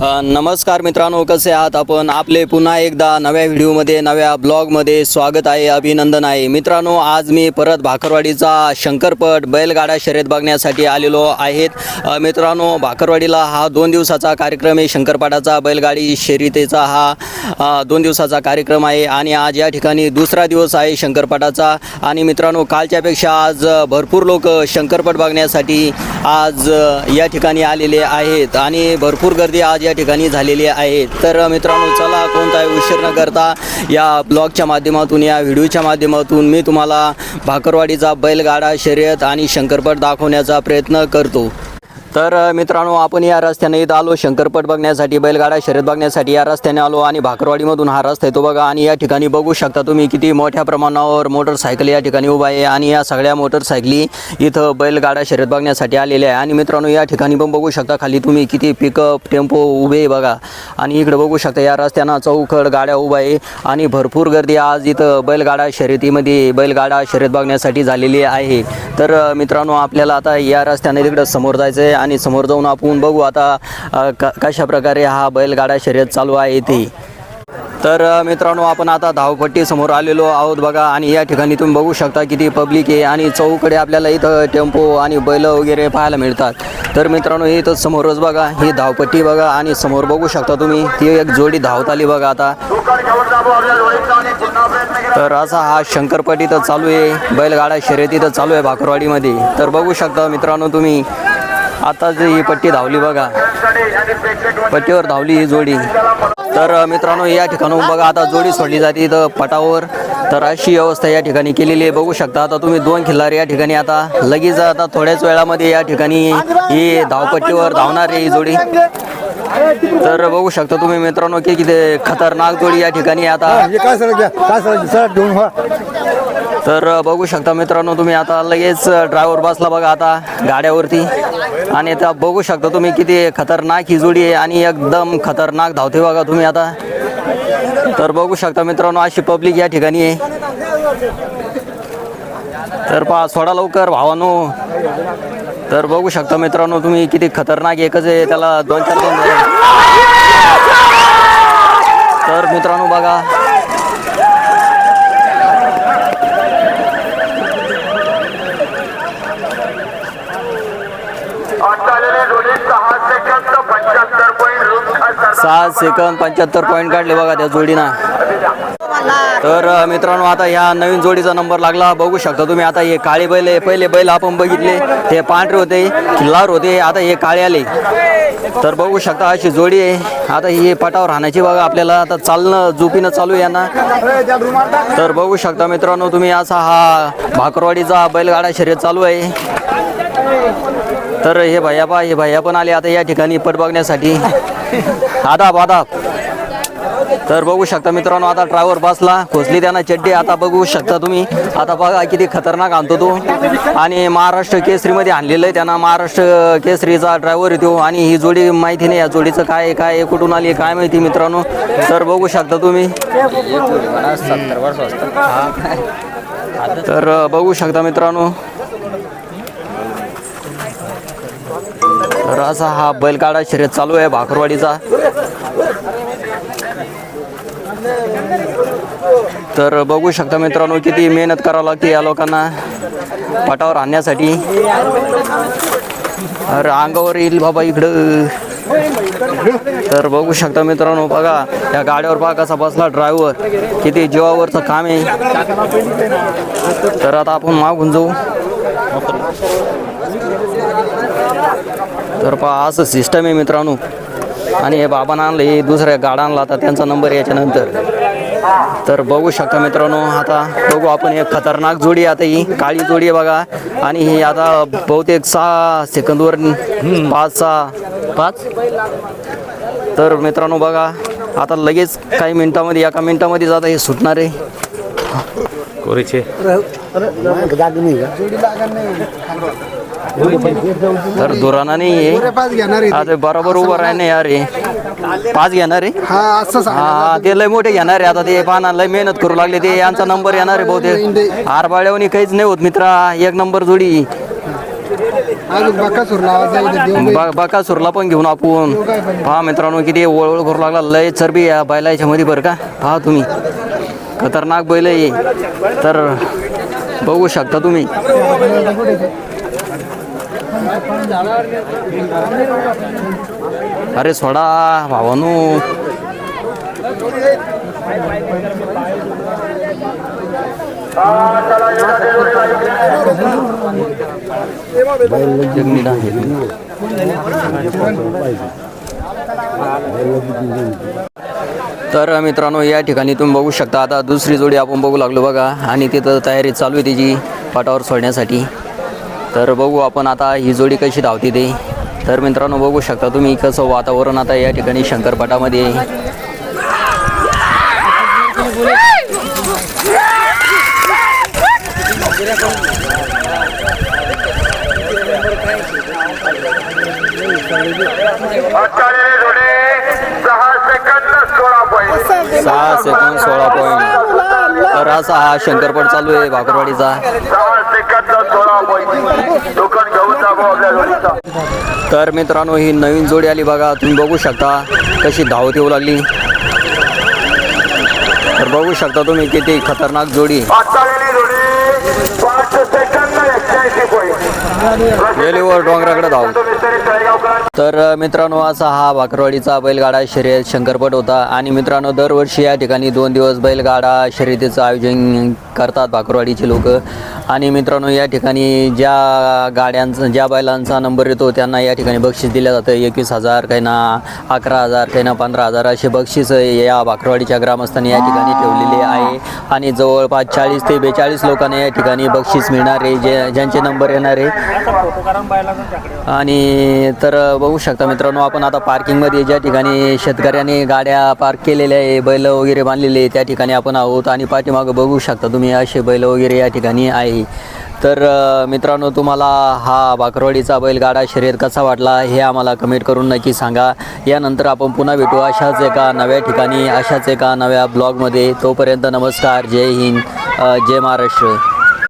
नमस्कार मित्रांनो कसे आहात आपण? आपले पुन्हा एकदा नव्या व्हिडिओमध्ये नव्या ब्लॉगमध्ये स्वागत आहे अभिनंदन आहे. मित्रांनो आज मी परत भाकरवाडीचा शंकरपट बैलगाडा शर्यत बघण्यासाठी आलेलो आहेत. मित्रांनो भाकरवाडीला हा दोन दिवसाचा कार्यक्रम आहे. शंकरपाटाचा बैलगाडी शर्यतेचा हा दोन दिवसाचा कार्यक्रम आहे. आणि आज या ठिकाणी दुसरा दिवस आहे शंकरपाटाचा आणि मित्रांनो कालच्यापेक्षा आज भरपूर लोक शंकरपट बघण्यासाठी आज या ठिकाणी आलेले आहेत. आणि भरपूर गर्दी आज या ठिकाणी झालेली आहे. तर मित्रांनो चला कोणताही उशीर न करता या ब्लॉगच्या माध्यमातून या व्हिडिओच्या माध्यमातून मी तुम्हाला भाकरवाडीचा बैलगाडा शर्यत आणि शंकरपट दाखवण्याचा प्रयत्न करतो. तर मित्रांनो आपण या रस्त्याने इथं आलो. शंकरपट बघण्यासाठी बैलगाडा शर्यत बघण्यासाठी या रस्त्याने आलो आणि भाकरवाडीमधून हा रस्ता येतो बघा. आणि या ठिकाणी बघू शकता तुम्ही किती मोठ्या प्रमाणावर मोटरसायकल या ठिकाणी उभा आहे आणि या सगळ्या मोटरसायकली इथं बैलगाडा शर्यत बघण्यासाठी आलेल्या आहे. आणि मित्रांनो या ठिकाणी पण बघू शकता खाली तुम्ही किती पिकअप टेम्पो उभे आहे बघा. आणि इकडे बघू शकता या रस्त्यानं चौखड गाड्या उभा आहे आणि भरपूर गर्दी आज इथं बैलगाडा शर्यतीमध्ये बैलगाडा शर्यत बघण्यासाठी झालेली आहे. तर मित्रांनो आपल्याला आता या रस्त्याने तिकडं समोर जायचं आहे आणि समोर जाऊन आपण बघू आता क कशा प्रकारे हा बैलगाडा शर्यत चालू आहे ते तर मित्रांनो आपण आता धावपट्टी समोर आलेलो आहोत बघा आणि या ठिकाणी तुम्ही बघू शकता किती पब्लिक आहे आणि चौकडे आपल्याला इथं टेम्पो आणि बैल वगैरे पाहायला मिळतात. तर मित्रांनो हे इथं समोरच बघा ही धावपट्टी बघा आणि समोर बघू शकता तुम्ही ती एक जोडी धावत आली बघा आता. तर असा हा शंकरपट इथं चालू आहे बैलगाडा शर्यत इथं चालू आहे भाकरवाडीमध्ये. तर बघू शकता मित्रांनो तुम्ही आता जे ही पट्टी धावली बघा पट्टीवर धावली ही जोडी. तर मित्रांनो या ठिकाणी बघा आता जोडी सोडली जाते इथं पटावर. तर अशी व्यवस्था या ठिकाणी केलेली आहे. बघू शकता आता तुम्ही दोन खिल्लार या ठिकाणी आता लगेच आता थोड्याच वेळामध्ये या ठिकाणी ही धावपट्टीवर धावणार आहे ही जोडी. तर बघू शकता तुम्ही मित्रांनो की किती खतरनाक जोडी या ठिकाणी आता. तर बघू शकता मित्रांनो तुम्ही आता लगेच ड्रायव्हर बसला बघा आता गाड्यावरती. आणि आता बघू शकता तुम्ही किती खतरनाक ही जोडी आहे आणि एकदम खतरनाक धावते बघा तुम्ही आता. तर बघू शकता मित्रांनो अशी पब्लिक या ठिकाणी आहे. तर पहा सोडा लवकर भावानो. तर बघू शकता मित्रांनो तुम्ही किती खतरनाक एकच आहे त्याला दोन चार दोन तर मित्रांनो बघा आलेले जोडी सहा सेकंद पंच्याहत्तर पॉईंट रूम खास सहा सेकंद पंच्याहत्तर पॉईंट काढले बघा त्या जोडीनं. तर मित्रांनो आता ह्या नवीन जोडीचा नंबर लागला. बघू शकता तुम्ही आता हे काळे बैल आहे. पहिले बैल आपण बघितले. ते पांढरे होते खिल्लार होते आता हे काळे आले. तर बघू शकता अशी जोडी आहे. आता ही पटावर राहण्याची बघा आपल्याला. आता चालणं जुपीनं चालू आहे यांना. तर बघू शकता मित्रांनो तुम्ही असा हा भाकरवाडीचा बैलगाडा शर्यत चालू आहे. तर हे भैया पा हे भैया पण आले. आता या ठिकाणी पट बघण्यासाठी. आदाब आदाब. तर बघू शकता मित्रांनो आता ड्रायव्हर बसला खोचली त्यांना चड्डी. आता बघू शकता तुम्ही. आता बघा किती खतरनाक आणतो तो. आणि महाराष्ट्र केसरीमध्ये आणलेलं आहे त्यांना. महाराष्ट्र केसरीचा ड्रायव्हर येतो आणि ही जोडी माहिती नाही या जोडीचं काय काय कुठून आली काय माहिती मित्रांनो. तर बघू शकता तुम्ही. तर बघू शकता मित्रांनो. तर असा हा बैलगाडा शर्यत चालू आहे भाकरवाडीचा. तर बघू शकता मित्रांनो किती मेहनत करावं लागते या लोकांना पटावर आणण्यासाठी. अरे अंगावर येईल बाबा इकडं. तर बघू शकता मित्रांनो बघा या गाड्यावर बघा कसा बसला ड्रायव्हर किती जीवावरचं काम आहे. तर आता आपण मागून जाऊ. तर पहा असं सिस्टम आहे मित्रांनो. आणि हे बाबांना आणलं हे दुसऱ्या गाडा आणला आता त्यांचा नंबर याच्यानंतर. तर बघू शकता मित्रांनो आता बघू आपण एक खतरनाक जोडी आहे आता ही काळी जोडी आहे बघा. आणि ही आता बहुतेक सहा सेकंदवर पाच सहा. पाच? तर मित्रांनो बघा आता लगेच काही मिनिटामध्ये एका मिनिटामध्ये आता हे सुटणार आहे. जाग नाही का? तर दुराना नाही आहे. पाच घेणार आहे आता बरोबर उभं राही नाही यार हे. पाच घेणार आहे? हा असं सांग. हा ते लय मोठे घेणार आहे. आता ते पाना लय मेहनत करू लागले ते. यांचा नंबर येणार आहे बहुतेक. आरबाळ्यावनी काहीच नाही होत मित्रा. एक नंबर जोडी. अजून बकासूर बा बाकासूरला पण घेऊन आपण. पहा मित्रांनो किती वळवळ करू लागला. लय चरबी या बैलाच्या मध्ये बरं का. पहा तुम्ही. खतरनाक बैल आहे तर बघू शकता तुम्ही. अरे सोडा भावानू. तर मित्रांनो या ठिकाणी तुम्ही बघू शकता आता दुसरी जोडी आपण बघू लागलो बघा. आणि तिथं तयारी चालू आहे तिची पाटावर सोडण्यासाठी. तर बघू आपण आता ही जोडी कशी धावते ते. तर मित्रांनो बघू शकता तुम्ही कसं वातावरण आता या ठिकाणी शंकरपाटामध्ये. सहा सेकंद सोळा पॉईंट तर असा हा शंकरपट चालू आहे भाकरवाडीचा सहा सेकंद सोळा पॉईंट दुकान घेऊन टाकू आपल्या जोडीचा तर मित्रांनो ही नवीन जोडी आली बघा. तुम्ही बघू शकता कशी धावत येऊ लागली तर बघू शकता तुम्ही किती खतरनाक जोडी आजकाल जोडी पाच सेकंद एक्क्याऐंशी पॉईंट वेलीवर डोंगराकडे धाव. तर मित्रांनो असा हा भाकरवाडीचा बैलगाडा शर्यत शंकरपट होता. आणि मित्रांनो दरवर्षी या ठिकाणी दोन दिवस बैलगाडा शर्यतीचं आयोजन करतात भाकरवाडीचे लोक. आणि मित्रांनो या ठिकाणी ज्या गाड्यांचा ज्या बैलांचा नंबर येतो त्यांना या ठिकाणी बक्षीस दिलं जातं. एकवीस हजार काही ना अकरा हजार काही ना पंधरा हजार असे बक्षीस या भाकरवाडीच्या ग्रामस्थांनी या ठिकाणी ठेवलेले आहे. आणि जवळपास चाळीस ते बेचाळीस लोकांना या ठिकाणी बक्षीस मिळणार आहे. जे ज्यांचे नंबर येणार आहे आणि तर बघू शकता मित्रांनो आपण आता पार्किंगमध्ये ज्या ठिकाणी शेतकऱ्यांनी गाड्या पार्क केलेल्या आहे बैल वगैरे बांधलेले त्या ठिकाणी आपण आहोत. आणि पाठीमागं बघू शकता तुम्ही असे बैल वगैरे या ठिकाणी आहे. तर मित्रांनो तुम्हाला हा बाकरवाडीचा बैलगाडा शर्यत कसा वाटला हे आम्हाला कमेंट करून नक्की सांगा. यानंतर आपण पुन्हा भेटू अशाच एका नव्या ठिकाणी अशाच एका नव्या ब्लॉगमध्ये. तोपर्यंत नमस्कार जय हिंद जय महाराष्ट्र.